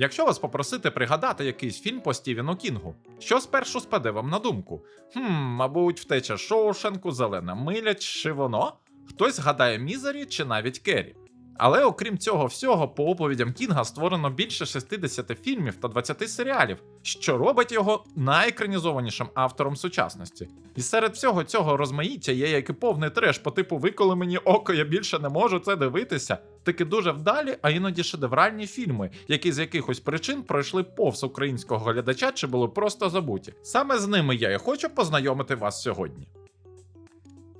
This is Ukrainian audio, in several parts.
Якщо вас попросити пригадати якийсь фільм по Стівену Кінгу, що спершу спаде вам на думку? Хм, мабуть, втеча Шоушенку, Зелена миля чи воно? Хтось згадає Мізері чи навіть Керрі. Але окрім цього всього, по оповідям Кінга створено більше 60 фільмів та 20 серіалів, що робить його найекранізованішим автором сучасності. І серед всього цього розмаїття є як і повний треш по типу виколи мені око, я більше не можу це дивитися. Таки дуже вдалі, а іноді шедевральні фільми, які з якихось причин пройшли повз українського глядача чи були просто забуті. Саме з ними я і хочу познайомити вас сьогодні.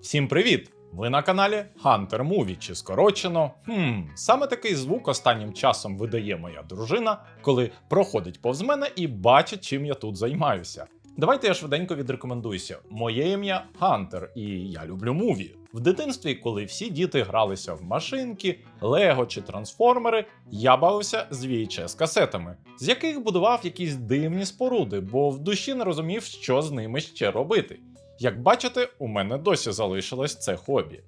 Всім привіт! Ви на каналі Hunter Movie, чи скорочено. Хм, саме такий звук останнім часом видає моя дружина, коли проходить повз мене і бачить, чим я тут займаюся. Давайте я швиденько відрекомендуюся. Моє ім'я Хантер, і я люблю муві. В дитинстві, коли всі діти гралися в машинки, Лего чи трансформери, я бавився з VHS касетами, з яких будував якісь дивні споруди, бо в душі не розумів, що з ними ще робити. Як бачите, у мене досі залишилось це хобі.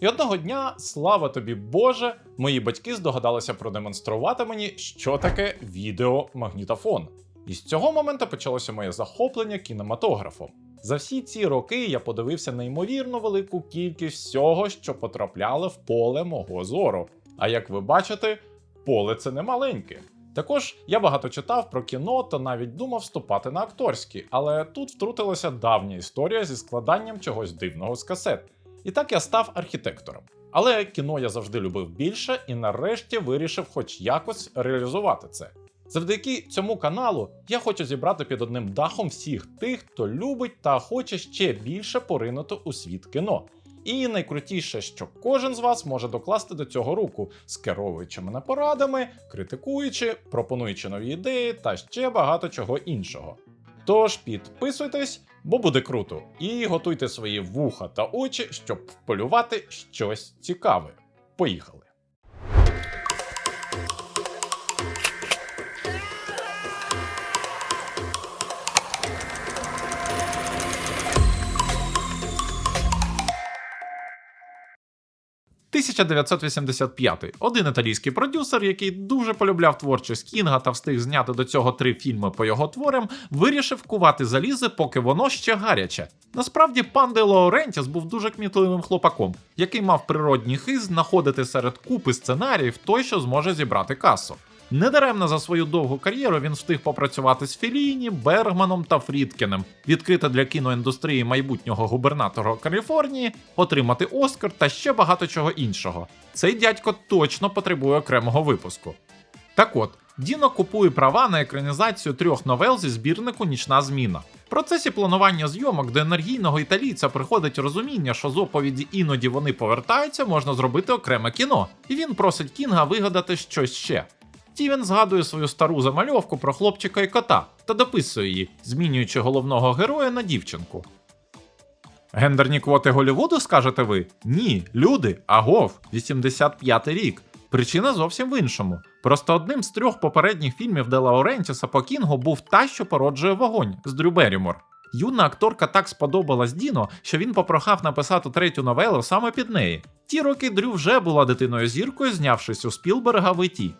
І одного дня, слава тобі Боже, мої батьки здогадалися продемонструвати мені, що таке відеомагнітофон. І з цього моменту почалося моє захоплення кінематографом. За всі ці роки я подивився неймовірно велику кількість всього, що потрапляло в поле мого зору. А як ви бачите, поле це не маленьке. Також я багато читав про кіно та навіть думав вступати на акторські, але тут втрутилася давня історія зі складанням чогось дивного з касет. І так я став архітектором. Але кіно я завжди любив більше і нарешті вирішив хоч якось реалізувати це. Завдяки цьому каналу я хочу зібрати під одним дахом всіх тих, хто любить та хоче ще більше поринути у світ кіно. І найкрутіше, що кожен з вас може докласти до цього руку, скеровуючи мене порадами, критикуючи, пропонуючи нові ідеї та ще багато чого іншого. Тож підписуйтесь, бо буде круто, і готуйте свої вуха та очі, щоб вполювати щось цікаве. Поїхали! «1985» – один італійський продюсер, який дуже полюбляв творчість Кінга та встиг зняти до цього три фільми по його творам, вирішив кувати залізи, поки воно ще гаряче. Насправді, пан Де Лаурентіс був дуже кмітливим хлопаком, який мав природній хист знаходити серед купи сценаріїв той, що зможе зібрати касу. Недаремно за свою довгу кар'єру він встиг попрацювати з Філіні, Бергманом та Фрідкіним, відкрити для кіноіндустрії майбутнього губернатора Каліфорнії, отримати Оскар та ще багато чого іншого. Цей дядько точно потребує окремого випуску. Так от, Діно купує права на екранізацію трьох новел зі збірнику Нічна зміна. В процесі планування зйомок до енергійного італійця приходить розуміння, що з оповіді іноді вони повертаються, можна зробити окреме кіно, і він просить Кінга вигадати щось ще. Стівен згадує свою стару замальовку про хлопчика і кота та дописує її, змінюючи головного героя на дівчинку. Гендерні квоти Голлівуду, скажете ви? Ні, люди, агов, 85-й рік. Причина зовсім в іншому. Просто одним з трьох попередніх фільмів Де Лаурентіса по Кінгу був та, що породжує вогонь з Дрю Беррімор. Юна акторка так сподобалась Діно, що він попрохав написати третю новелу саме під неї. Ті роки Дрю вже була дитиною зіркою, знявшись у Спілберга в «Іті».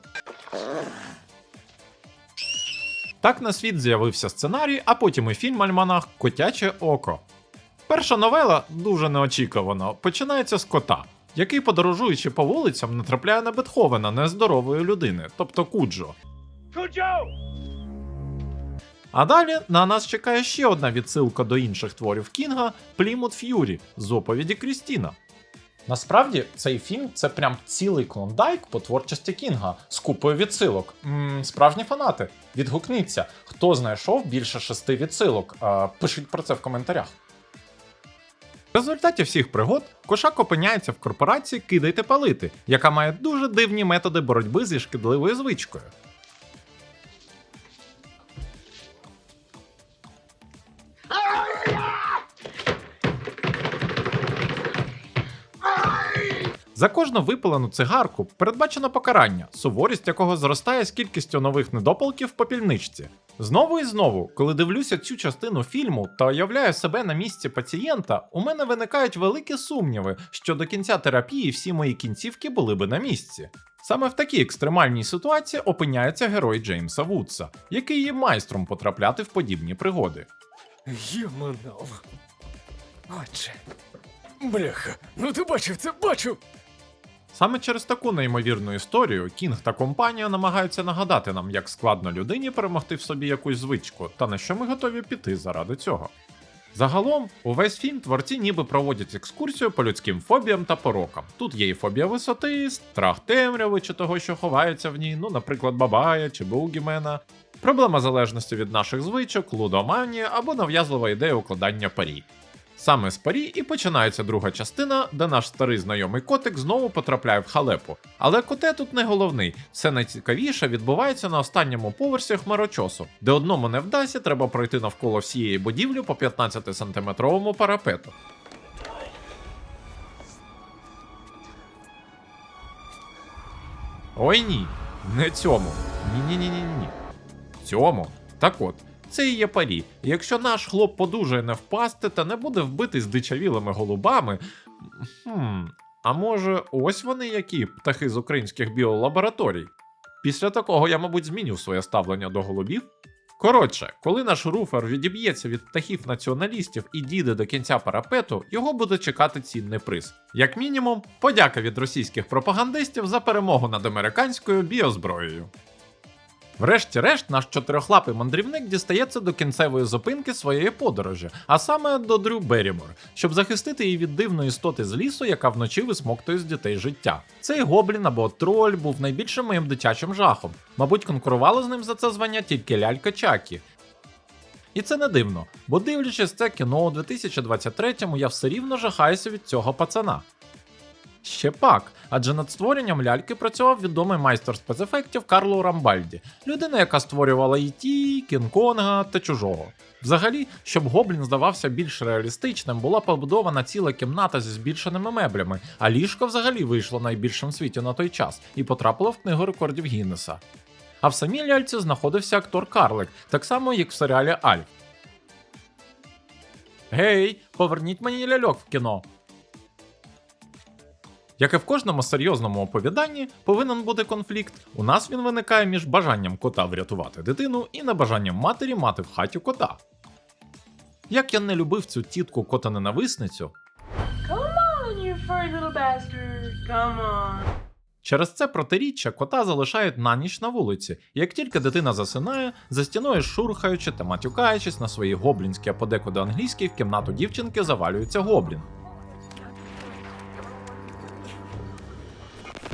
Так на світ з'явився сценарій, а потім і фільм Альманах Котяче око. Перша новела дуже неочікувано починається з кота, який, подорожуючи по вулицям, натрапляє на Бетховена нездорової людини, тобто Куджо. А далі на нас чекає ще одна відсилка до інших творів Кінга Плімут Ф'юрі з оповіді Крістіна. Насправді цей фільм це прям цілий клондайк по творчості Кінга з купою відсилок. м справжні фанати. Відгукніться, хто знайшов більше шести відсилок. А, пишіть про це в коментарях. В результаті всіх пригод кошак опиняється в корпорації Кидайте палити, яка має дуже дивні методи боротьби зі шкідливою звичкою. За кожну випалену цигарку передбачено покарання, суворість якого зростає з кількістю нових недопалків в попільничці. Знову і знову, коли дивлюся цю частину фільму та уявляю себе на місці пацієнта, у мене виникають великі сумніви, що до кінця терапії всі мої кінцівки були би на місці. Саме в такій екстремальній ситуації опиняється герой Джеймса Вудса, який є майстром потрапляти в подібні пригоди. Єманов. Отче. Бляха, ну ти бачив це, бачив! Саме через таку неймовірну історію Кінг та компанія намагаються нагадати нам, як складно людині перемогти в собі якусь звичку, та на що ми готові піти заради цього. Загалом, увесь фільм творці ніби проводять екскурсію по людським фобіям та порокам. Тут є і фобія висоти, страх темряви чи того, що ховається в ній, ну, наприклад, бабая чи бугімена, проблема залежності від наших звичок, лудоманія або нав'язлива ідея укладання парі. Саме з парі і починається друга частина, де наш старий знайомий котик знову потрапляє в халепу. Але коте тут не головний. Все найцікавіше відбувається на останньому поверсі хмарочосу, де одному не вдасться, треба пройти навколо всієї будівлі по 15 сантиметровому парапету. Ой ні, не цьому. Ні-ні-ні-ні-ні. Цьому. Так от, це і є парі. Якщо наш хлоп подужає не впасти та не буде вбитий здичавілими голубами. Хм, а може, ось вони які птахи з українських біолабораторій? Після такого я, мабуть, зміню своє ставлення до голубів. Коротше, коли наш руфер відіб'ється від птахів націоналістів і дійде до кінця парапету, його буде чекати цінний приз. Як мінімум, подяка від російських пропагандистів за перемогу над американською біозброєю. Врешті-решт, наш чотирьохлапий мандрівник дістається до кінцевої зупинки своєї подорожі, а саме до Дрю Берімор, щоб захистити її від дивної істоти з лісу, яка вночі висмоктує з дітей життя. Цей гоблін або троль був найбільшим моїм дитячим жахом. Мабуть, конкурувала з ним за це звання тільки лялька Чакі. І це не дивно, бо дивлячись це кіно у 2023-му, я все рівно жахаюся від цього пацана. Ще пак, адже над створенням ляльки працював відомий майстер спецефектів Карло Рамбальді, людина, яка створювала і ті, Кінг-Конга та чужого. Взагалі, щоб гоблін здавався більш реалістичним, була побудована ціла кімната зі збільшеними меблями, а ліжко взагалі вийшло найбільшим в світі на той час і потрапило в книгу рекордів Гіннеса. А в самій ляльці знаходився актор Карлик, так само як в серіалі Альф. Гей, поверніть мені ляльок в кіно. Як і в кожному серйозному оповіданні, повинен бути конфлікт. У нас він виникає між бажанням кота врятувати дитину і небажанням матері мати в хаті кота. Як я не любив цю тітку. Come on. через це протиріччя кота залишають на ніч на вулиці. І Як тільки дитина засинає, за стіною шурхаючи та матюкаючись на свої гоблінські, а подекуди англійські, в кімнату дівчинки завалюється гоблін.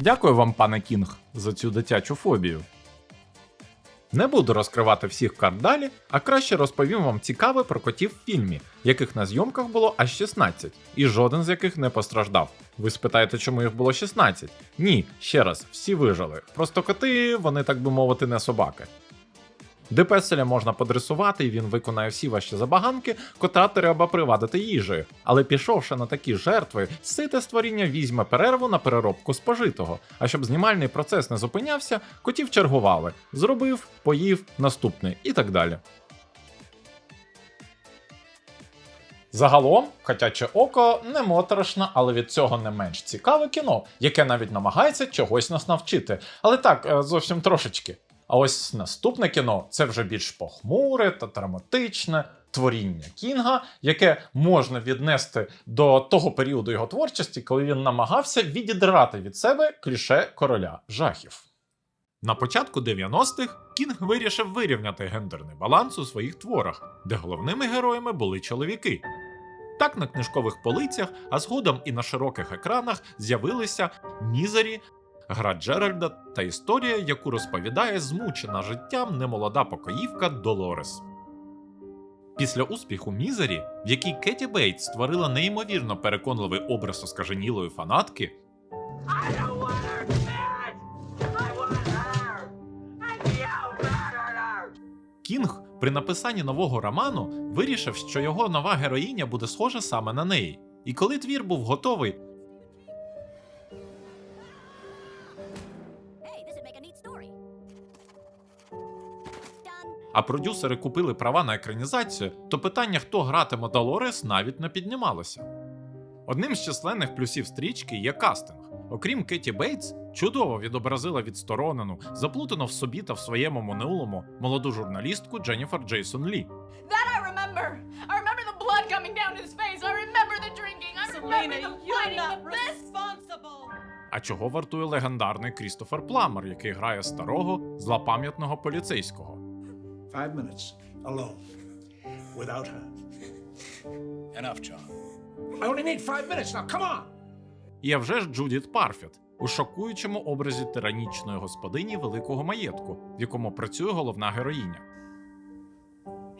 Дякую вам, пане Кінг, за цю дитячу фобію. Не буду розкривати всіх карт далі, а краще розповім вам цікаве про котів в фільмі, яких на зйомках було аж 16, і жоден з яких не постраждав. Ви спитаєте, чому їх було 16? Ні, ще раз, всі вижили. Просто коти, вони так би мовити, не собаки. Де песеля можна подресувати, і він виконає всі ваші забаганки, кота треба привадити їжею. Але пішовши на такі жертви, сите створіння візьме перерву на переробку спожитого. А щоб знімальний процес не зупинявся, котів чергували: зробив, поїв, наступний і так далі. Загалом, котяче око не моторошне, але від цього не менш цікаве кіно, яке навіть намагається чогось нас навчити. Але так, е, зовсім трошечки. А ось наступне кіно це вже більш похмуре та драматичне творіння Кінга, яке можна віднести до того періоду його творчості, коли він намагався відідрати від себе кліше короля жахів. На початку 90-х Кінг вирішив вирівняти гендерний баланс у своїх творах, де головними героями були чоловіки. Так на книжкових полицях, а згодом і на широких екранах з'явилися Мізері, гра Джеральда та історія, яку розповідає змучена життям немолода покоївка Долорес. Після успіху Мізері, в якій Кеті Бейтс створила неймовірно переконливий образ оскаженілої фанатки. Кінг при написанні нового роману вирішив, що його нова героїня буде схожа саме на неї. І коли твір був готовий, а продюсери купили права на екранізацію, то питання, хто гратиме Долорес, навіть не піднімалося. Одним з численних плюсів стрічки є кастинг. Окрім Кеті Бейтс, чудово відобразила відсторонену, заплутану в собі та в своєму минулому молоду журналістку Дженніфер Джейсон Лі. А чого вартує легендарний Крістофер Пламер, який грає старого злопам'ятного поліцейського? Five minutes alone without her. Enough, John. I only need five minutes now. Come on. І а вже ж Джудіт Парфіт у шокуючому образі тиранічної господині великого маєтку, в якому працює головна героїня.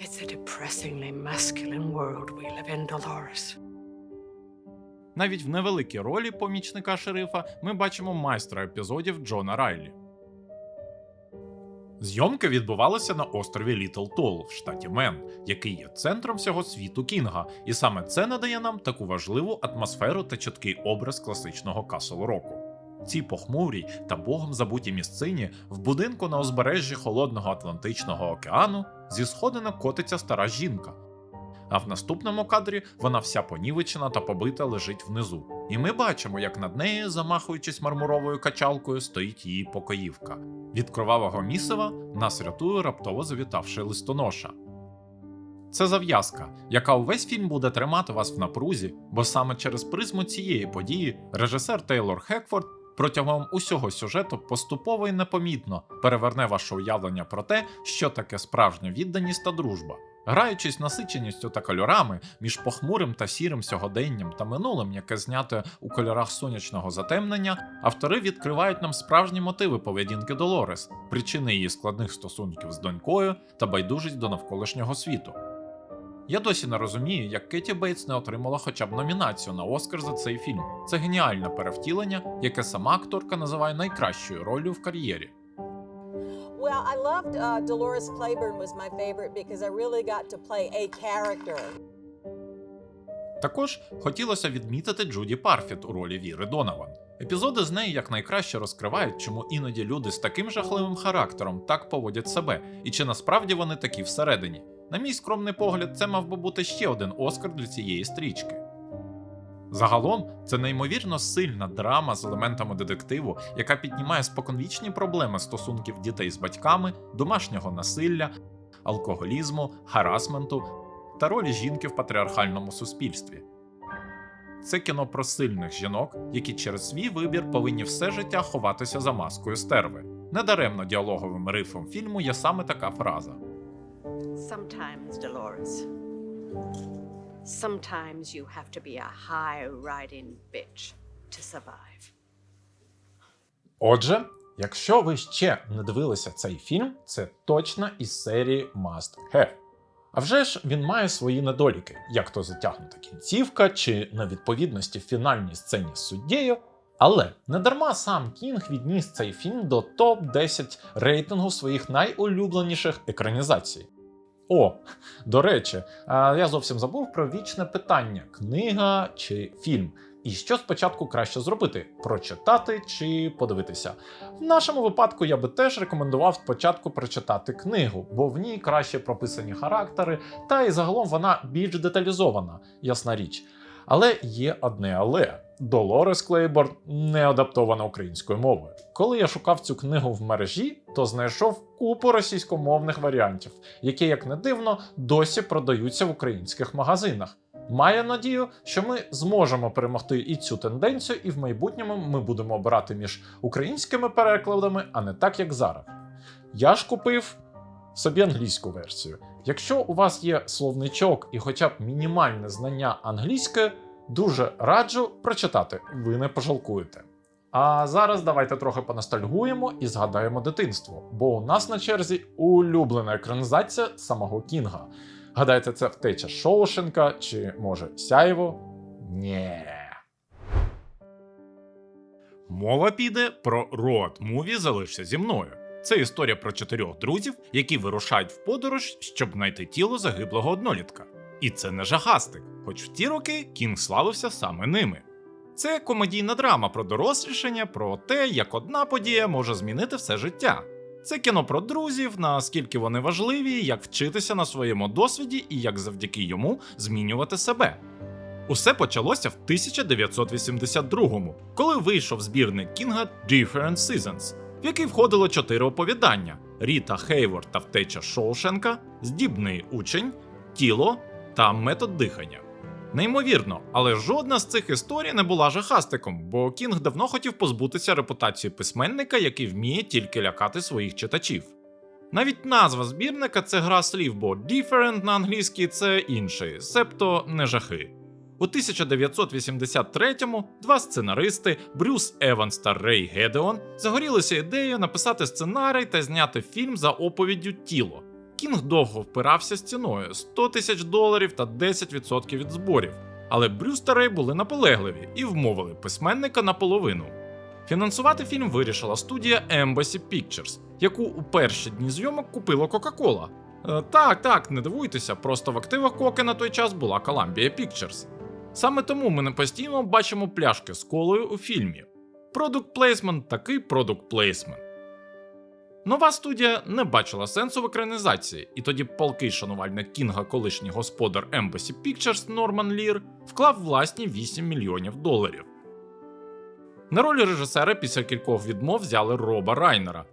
It's a depressingly masculine world we live in, Dolores. Навіть в невеликій ролі помічника шерифа ми бачимо майстра епізодів Джона Райлі. Зйомки відбувалися на острові Літл Тол в штаті Мен, який є центром всього світу Кінга, і саме це надає нам таку важливу атмосферу та чіткий образ класичного Касл Року. Цій похмурій та богом забуті місцині в будинку на узбережжі холодного Атлантичного океану зі сходина котиться стара жінка, а в наступному кадрі вона вся понівечена та побита лежить внизу. І ми бачимо, як над нею, замахуючись мармуровою качалкою, стоїть її покоївка. Від кровавого місива нас рятує раптово завітавши листоноша. Це зав'язка, яка увесь фільм буде тримати вас в напрузі, бо саме через призму цієї події режисер Тейлор Хекфорд протягом усього сюжету поступово і непомітно переверне ваше уявлення про те, що таке справжня відданість та дружба. Граючись насиченістю та кольорами між похмурим та сірим сьогоденням та минулим, яке знято у кольорах сонячного затемнення, автори відкривають нам справжні мотиви поведінки Долорес, причини її складних стосунків з донькою та байдужість до навколишнього світу. Я досі не розумію, як Кеті Бейтс не отримала хоча б номінацію на Оскар за цей фільм. Це геніальне перевтілення, яке сама акторка називає найкращою роллю в кар'єрі. Well, I loved uh, Dolores Claiborne was my favorite because I really got to play a character. Також хотілося відмітити Джуді Парфіт у ролі Віри Донован. Епізоди з нею якнайкраще розкривають, чому іноді люди з таким жахливим характером так поводять себе, і чи насправді вони такі всередині. На мій скромний погляд, це мав би бути ще один Оскар для цієї стрічки. Загалом, це неймовірно сильна драма з елементами детективу, яка піднімає споконвічні проблеми стосунків дітей з батьками, домашнього насилля, алкоголізму, харасменту та ролі жінки в патріархальному суспільстві. Це кіно про сильних жінок, які через свій вибір повинні все життя ховатися за маскою стерви. Недаремно діалоговим рифом фільму є саме така фраза. Sometimes, Dolores. Sometimes you have to be a high riding bitch to survive. Отже, якщо ви ще не дивилися цей фільм, це точно із серії Must Have. А вже ж він має свої недоліки, як то затягнута кінцівка чи невідповідності в фінальній сцені з суддєю. Але недарма сам Кінг відніс цей фільм до топ-10 рейтингу своїх найулюбленіших екранізацій. О, до речі, я зовсім забув про вічне питання: книга чи фільм. І що спочатку краще зробити: прочитати чи подивитися? В нашому випадку я би теж рекомендував спочатку прочитати книгу, бо в ній краще прописані характери, та і загалом вона більш деталізована, ясна річ. Але є одне але. Долорес Клейборн не адаптована українською мовою. Коли я шукав цю книгу в мережі, то знайшов купу російськомовних варіантів, які, як не дивно, досі продаються в українських магазинах. Маю надію, що ми зможемо перемогти і цю тенденцію, і в майбутньому ми будемо обирати між українськими перекладами, а не так, як зараз. Я ж купив собі англійську версію. Якщо у вас є словничок і хоча б мінімальне знання англійської, дуже раджу прочитати, ви не пожалкуєте. А зараз давайте трохи поностальгуємо і згадаємо дитинство, бо у нас на черзі улюблена екранізація самого Кінга. Гадаєте, це втеча Шоушенка чи може Сяєво? Нє. Мова піде про роад муві Залишся зі мною. Це історія про чотирьох друзів, які вирушають в подорож, щоб знайти тіло загиблого однолітка. І це не жахастик, хоч в ті роки Кінг славився саме ними. Це комедійна драма про дорослішання, про те, як одна подія може змінити все життя. Це кіно про друзів, наскільки вони важливі, як вчитися на своєму досвіді і як завдяки йому змінювати себе. Усе почалося в 1982-му, коли вийшов збірник Кінга Different Seasons, в який входило чотири оповідання: Ріта Хейворд та втеча Шоушенка, Здібний учень, Тіло та Метод дихання. Неймовірно, але жодна з цих історій не була жахастиком, бо Кінг давно хотів позбутися репутації письменника, який вміє тільки лякати своїх читачів. Навіть назва збірника це гра слів, бо different на англійській це інший, себто не жахи. У 1983-му два сценаристи Брюс Еванс та Рей Гедеон загорілися ідеєю написати сценарій та зняти фільм за оповіддю Тіло. Кінг довго впирався стіною 100 тисяч доларів та 10% від зборів. Але Брюс та Рей були наполегливі і вмовили письменника наполовину. Фінансувати фільм вирішила студія Embassy Pictures, яку у перші дні зйомок купила Coca-Cola. Е, так, так, не дивуйтеся, просто в активах Коки на той час була Columbia Pictures. Саме тому ми не постійно бачимо пляшки з колою у фільмі. Продукт плейсмент такий продукт плейсмент. Нова студія не бачила сенсу в екранізації, і тоді палкий шанувальник Кінга, колишній господар Embassy Pictures Норман Лір, вклав власні 8 мільйонів доларів. На роль режисера після кількох відмов взяли Роба Райнера.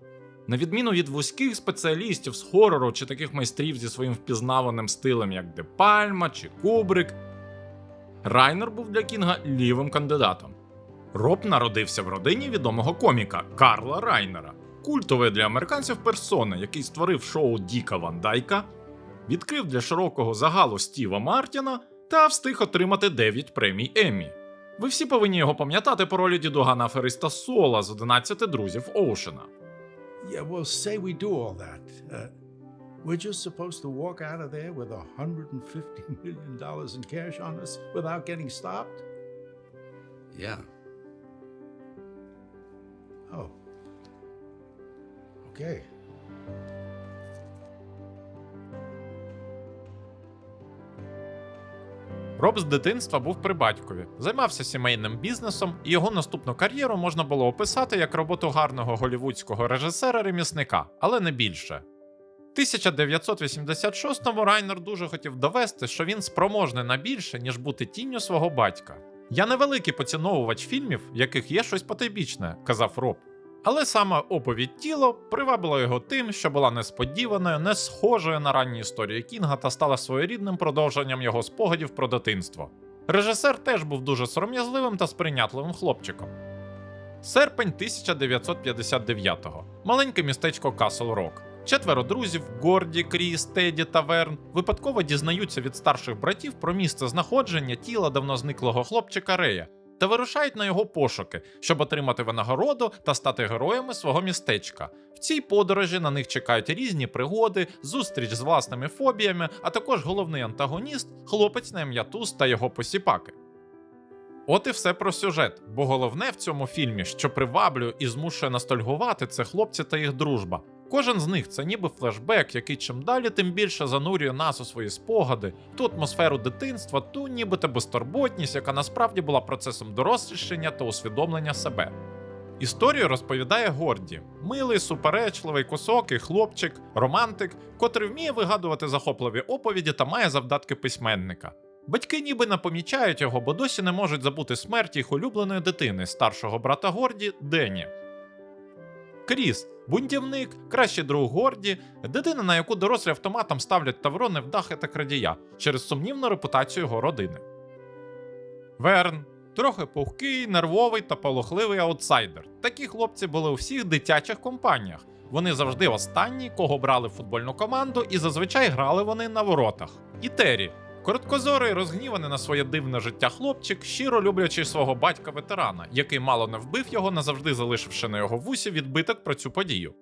На відміну від вузьких спеціалістів з хорору чи таких майстрів зі своїм впізнаваним стилем, як Де Пальма чи Кубрик, Райнер був для Кінга лівим кандидатом. Роб народився в родині відомого коміка Карла Райнера, культовий для американців персона, який створив шоу Діка Ван Дайка, відкрив для широкого загалу Стіва Мартіна та встиг отримати 9 премій Еммі. Ви всі повинні його пам'ятати по ролі дідугана афериста Сола з 11 друзів Оушена. Yeah, well, say we do all that. Uh, we're just supposed to walk out of there with $150 million in cash on us without getting stopped? Yeah. Oh. Okay. Роб з дитинства був при батькові, займався сімейним бізнесом, і його наступну кар'єру можна було описати як роботу гарного голівудського режисера-ремісника, але не більше. У 1986-му Райнер дуже хотів довести, що він спроможний на більше, ніж бути тінню свого батька. Я невеликий поціновувач фільмів, в яких є щось потайбічне, казав Роб. Але саме оповідь тіло привабила його тим, що була несподіваною, не схожою на ранні історії Кінга та стала своєрідним продовженням його спогадів про дитинство. Режисер теж був дуже сором'язливим та сприйнятливим хлопчиком. Серпень 1959-го. Маленьке містечко Касл Рок. Четверо друзів Горді, Кріс, Теді та Верн випадково дізнаються від старших братів про місце знаходження тіла давно зниклого хлопчика Рея та вирушають на його пошуки, щоб отримати винагороду та стати героями свого містечка. В цій подорожі на них чекають різні пригоди, зустріч з власними фобіями, а також головний антагоніст, хлопець на ім'я Туз та його посіпаки. От і все про сюжет, бо головне в цьому фільмі, що приваблює і змушує ностальгувати, це хлопці та їх дружба. Кожен з них це ніби флешбек, який чим далі, тим більше занурює нас у свої спогади, ту атмосферу дитинства, ту нібито безтурботність, яка насправді була процесом дорослішання та усвідомлення себе. Історію розповідає Горді, милий, суперечливий, косокий хлопчик, романтик, котрий вміє вигадувати захопливі оповіді та має завдатки письменника. Батьки ніби не помічають його, бо досі не можуть забути смерть їх улюбленої дитини, старшого брата Горді Дені. Кріс бунтівник, кращий друг Горді, дитина, на яку дорослі автоматом ставлять таврони в дахи та крадія через сумнівну репутацію його родини. Верн трохи пухкий, нервовий та полохливий аутсайдер. Такі хлопці були у всіх дитячих компаніях. Вони завжди останні, кого брали в футбольну команду, і зазвичай грали вони на воротах. І Террі, Короткозорий, розгніваний на своє дивне життя хлопчик, щиро люблячи свого батька ветерана, який мало не вбив його, назавжди залишивши на його вусі відбиток про цю подію.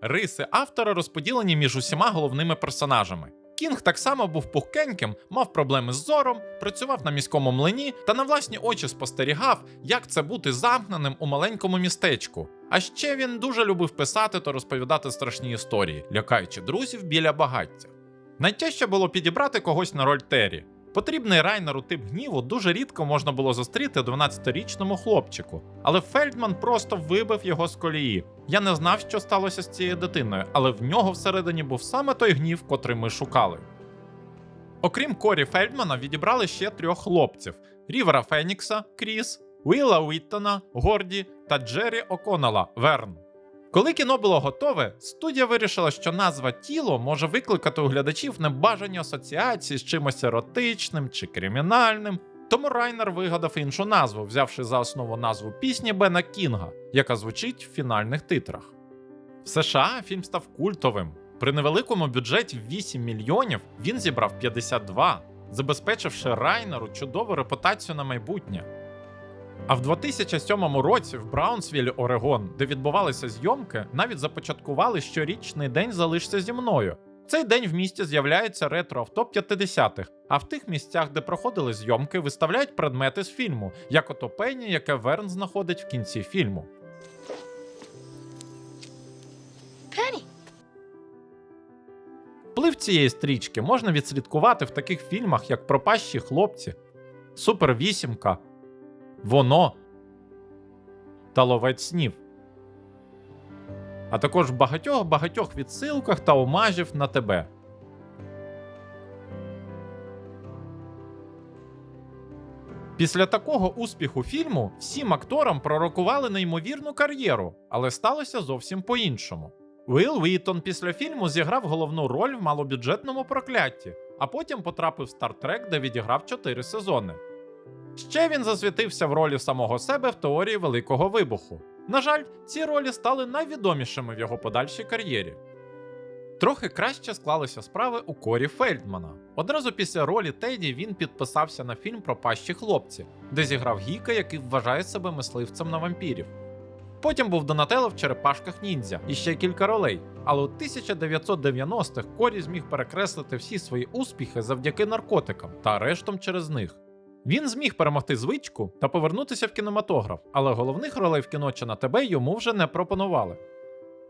Риси автора розподілені між усіма головними персонажами. Кінг так само був пухкеньким, мав проблеми з зором, працював на міському млині та на власні очі спостерігав, як це бути замкненим у маленькому містечку. А ще він дуже любив писати та розповідати страшні історії, лякаючи друзів біля багаття. Найтяжче було підібрати когось на роль Террі. Потрібний Райнеру тип гніву дуже рідко можна було зустріти 12-річному хлопчику, але Фельдман просто вибив його з колії. Я не знав, що сталося з цією дитиною, але в нього всередині був саме той гнів, котрий ми шукали. Окрім Корі Фельдмана, відібрали ще трьох хлопців: Рівера Фенікса, Кріс, Уіла Уіттона, Горді та Джері О'Коннелла Верн. Коли кіно було готове, студія вирішила, що назва тіло може викликати у глядачів небажані асоціації з чимось еротичним чи кримінальним. Тому Райнер вигадав іншу назву, взявши за основу назву пісні Бена Кінга, яка звучить в фінальних титрах. В США фільм став культовим. При невеликому бюджеті в 8 мільйонів він зібрав 52, забезпечивши Райнеру чудову репутацію на майбутнє. А в 2007 році в Браунсвіллі, Орегон, де відбувалися зйомки, навіть започаткували щорічний день залишся зі мною. Цей день в місті з'являється ретро-авто 50-х, а в тих місцях, де проходили зйомки, виставляють предмети з фільму, як ото пені, яке Верн знаходить в кінці фільму. Вплив цієї стрічки можна відслідкувати в таких фільмах, як Пропащі хлопці, Супер Вісімка, Воно та Ловець снів. А також в багатьох багатьох відсилках та омажів на тебе. Після такого успіху фільму всім акторам пророкували неймовірну кар'єру, але сталося зовсім по-іншому. Уилл Віттон після фільму зіграв головну роль в малобюджетному прокляті, а потім потрапив в Стартрек, де відіграв 4 сезони. Ще він засвітився в ролі самого себе в теорії Великого Вибуху. На жаль, ці ролі стали найвідомішими в його подальшій кар'єрі. Трохи краще склалися справи у Корі Фельдмана. Одразу після ролі Теді він підписався на фільм про пащі хлопці, де зіграв Гіка, який вважає себе мисливцем на вампірів. Потім був Донателло в черепашках ніндзя і ще кілька ролей. Але у 1990-х Корі зміг перекреслити всі свої успіхи завдяки наркотикам та арештам через них. Він зміг перемогти звичку та повернутися в кінематограф, але головних ролей в кіно чи на тебе йому вже не пропонували.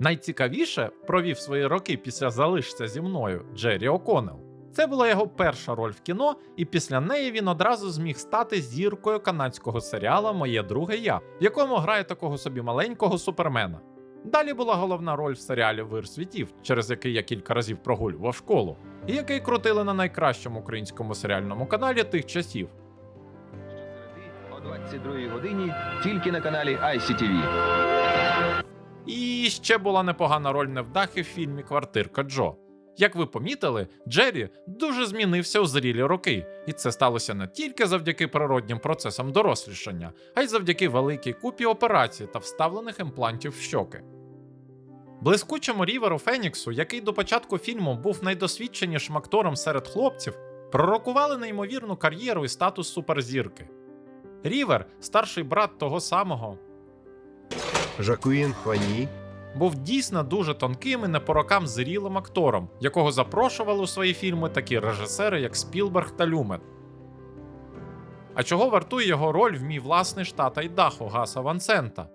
Найцікавіше провів свої роки після Залишся зі мною Джері О'Коннелл. Це була його перша роль в кіно, і після неї він одразу зміг стати зіркою канадського серіала Моє друге я, в якому грає такого собі маленького супермена. Далі була головна роль в серіалі Вир світів, через який я кілька разів прогулював школу, і який крутили на найкращому українському серіальному каналі тих часів. О 22 годині тільки на каналі ICTV. І ще була непогана роль невдахи в фільмі Квартирка Джо. Як ви помітили, Джері дуже змінився у зрілі роки, і це сталося не тільки завдяки природнім процесам дорослішання, а й завдяки великій купі операцій та вставлених імплантів в щоки. Блискучому Ріверу Феніксу, який до початку фільму був найдосвідченішим актором серед хлопців, пророкували неймовірну кар'єру і статус суперзірки. Рівер, старший брат того самого, Жакуїн Хуані, був дійсно дуже тонким і не по рокам зрілим актором, якого запрошували у свої фільми такі режисери, як Спілберг та Люмет. А чого вартує його роль в мій власний штат Айдахо Гаса Ван Сента?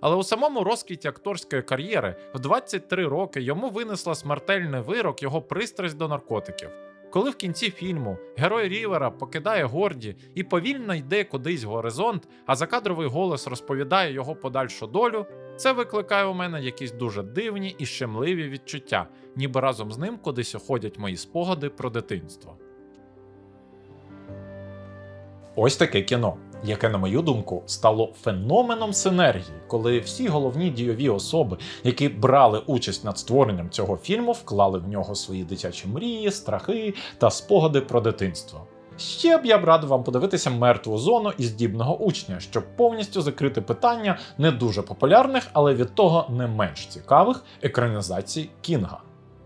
Але у самому розквіті акторської кар'єри в 23 роки йому винесла смертельний вирок його пристрасть до наркотиків. Коли в кінці фільму герой Рівера покидає Горді і повільно йде кудись в горизонт, а закадровий голос розповідає його подальшу долю, це викликає у мене якісь дуже дивні і щемливі відчуття, ніби разом з ним кудись уходять мої спогади про дитинство. Ось таке кіно, яке, на мою думку, стало феноменом синергії, коли всі головні дійові особи, які брали участь над створенням цього фільму, вклали в нього свої дитячі мрії, страхи та спогади про дитинство. Ще б я б радив вам подивитися мертву зону і здібного учня, щоб повністю закрити питання не дуже популярних, але від того не менш цікавих екранізацій Кінга.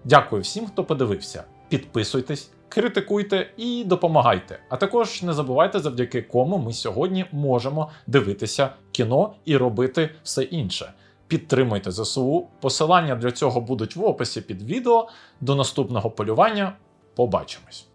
Дякую всім, хто подивився. Підписуйтесь, критикуйте і допомагайте. А також не забувайте, завдяки кому ми сьогодні можемо дивитися кіно і робити все інше. Підтримуйте ЗСУ. Посилання для цього будуть в описі під відео. До наступного полювання. Побачимось!